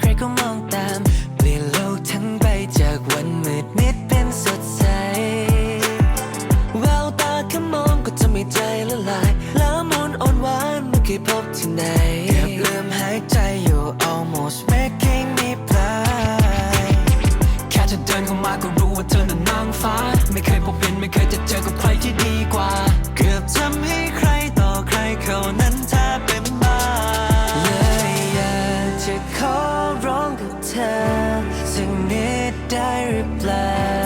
ใครก็มองตาม เปลี่ยนโลกทั้งใบจากวันมืดมิดเป็นสดใส แววตาแค่มองก็จะไม่ใจละลายละมุนอ่อนหวานไม่เคยพบที่ไหนเกือบลืมหายใจอยู่ almost making me blind แค่เธอเดินเข้ามาก็รู้ว่าเธอนั้นนางฟ้า ไม่เคยพบเห็นไม่เคยจะเจอกับใครที่ดีกว่า เกือบทำให ธอสักนิดได้หรือเปล่า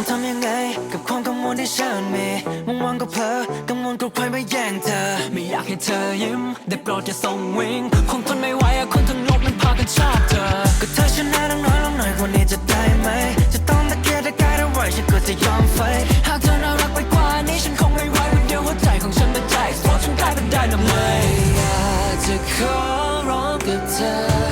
ต้องทำยังไง กับความกังวลที่ฉันมีมุ่งวังก็เพลอกังวลกลัวใครมาแย่งเธอ ไม่อยากให้เธอยิ้ม ได้โปรดอย่าส่งวิงคงทนไม่ไหวอะคนทั้งโลกนั้นพากันชอบเธอ ก็เธอชนะน้องน้อยลงหน่อยกว่านี้จะได้ไหม จะต้องตะเกียกตะกายเอาไว้ฉันก็จะยอมไฟหากเธอน่ารักไปกว่านี้ฉันคงไม่ไหววันเดียวหัวใจของฉันเป็นใจเพราะฉันกลายเป็นไดนาไมต์อยากจะขอร้องกับเธอ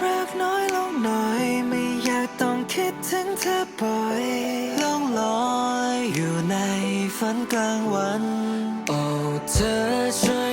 รักน้อยลงหน่อย ไม่อยากต้องคิดถึงเธอบ่อยล่องลอยอยู่ในฝันกลางวัน โอ้เธอช่วย